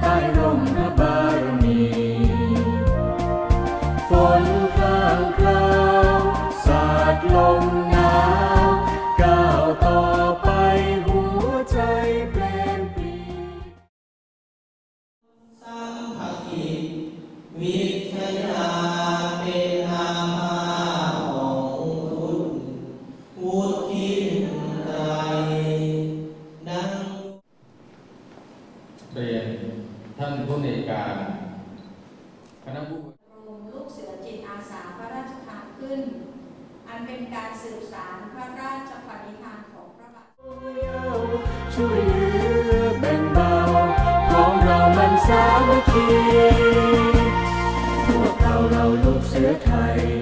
ใต้ร่มพระบารมี ฝนพรางคาสาดลมหนาวก้าวต่อไปหัวใจเปลี่ปีสัมภีวิทยาาพระราชทานขึ้น อันเป็นการสืบสารพระราชปณิธานของพระบาทช่วยเหลือแบ่งเบาของเรามันสามัคคีพวกเราเราลูกเสือไทย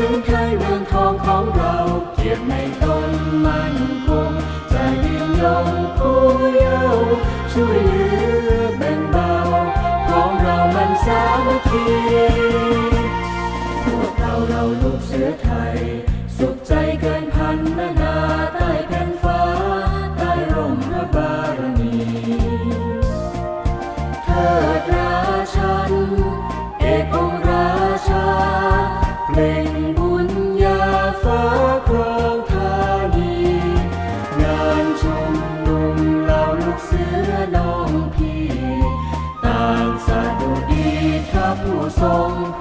Thank. 风。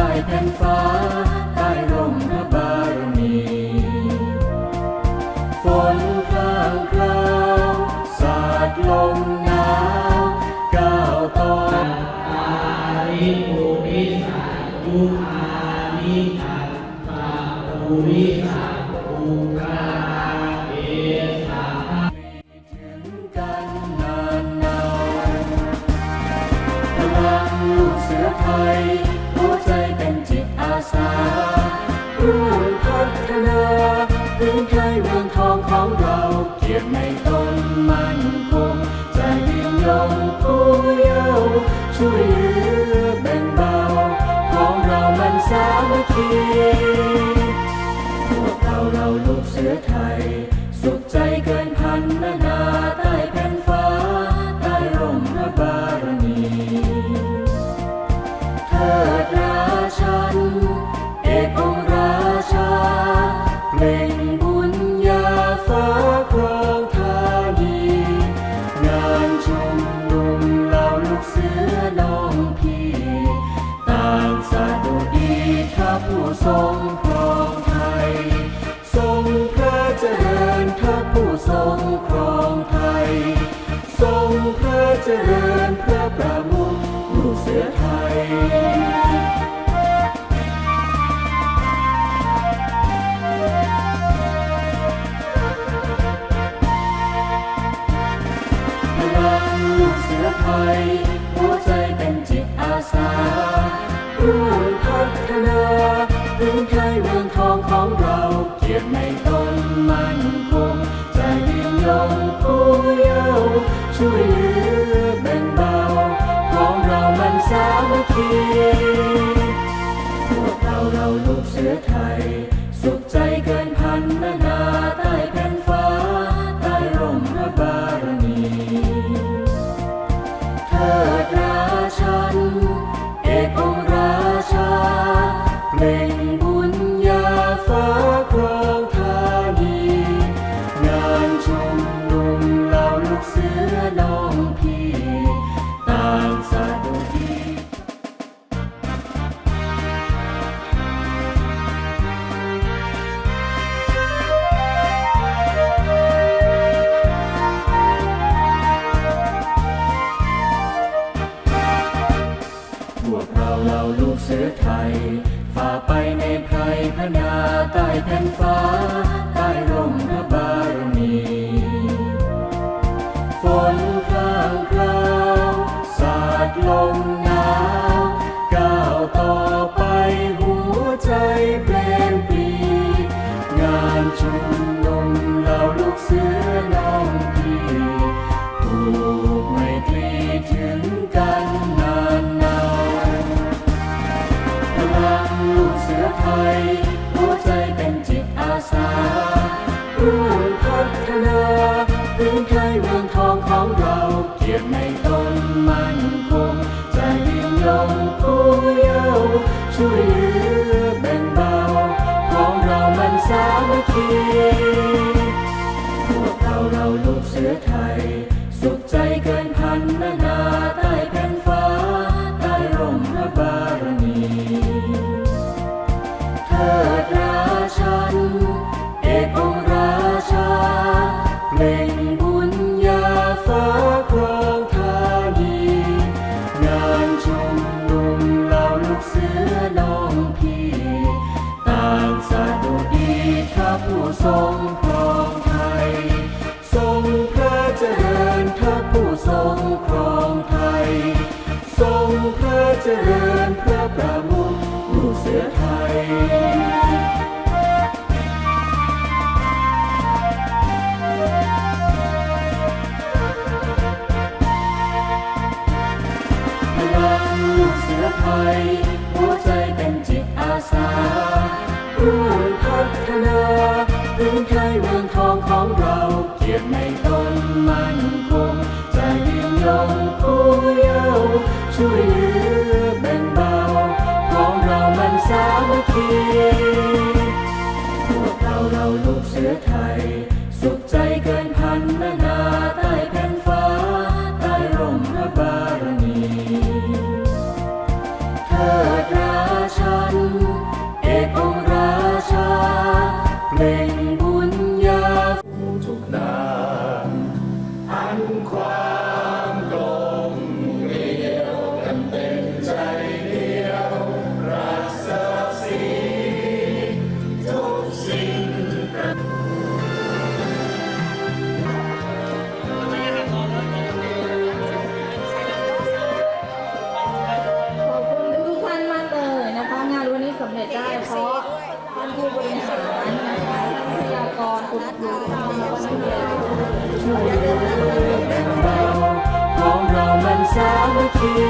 ใต้แผ่นฟ้า ใต้ร่มพระบารมี ฝนพลางคราวสาดลมหนาวก้าวต่อตาริภูมิสายุอานิจัตตาภูมิสา เมืองทองของเราเกียรติในต้นมันคงจะยืนยงคู่เยาวช่วยเหลือแบ่งเบาของเรามันสามัคคีพวกเราเราลูกเสือไทย สุขใจเกินพันนาตา เวกเราเราลูกเสือไทย ฝ่าไปในไพรพนาใต้แผ่นฟ้า ใต้ร่มพระบา ไทย หัวใจเป็นจิตอาสาร่วมพัฒนาพื้นไทยเมืองทองของเราเกียรติในตนมั่นคงใจยืนยงคู่เย้าช่วยเหลือแบ่งเบา ของเรามันสามัคคีพวกเราเราลูกเสือไทย สุขใจกัน เปล่งบุญญาฟ้าครองธานีงานชุมนุมเหล่าลูกเสือน้องพี่ต่างสาดุดีถ้าผู้ทรงครองไทย ทรงพระเจริญถ้าผู้ทรงครองไทย ทรงพระเจริญพระประมุขลูกเสือไทย เสือไทย หัวใจเป็นจิตอาสาร่วมพัฒนาพื้นไทยเมืองทองของเราเกียรติในตนมั่นคงใจยืนยงคู่เย้าช่วยเหลือแบ่งเบา ของเรามันสามัคคีพวกเราเราลูกเสือไทย มั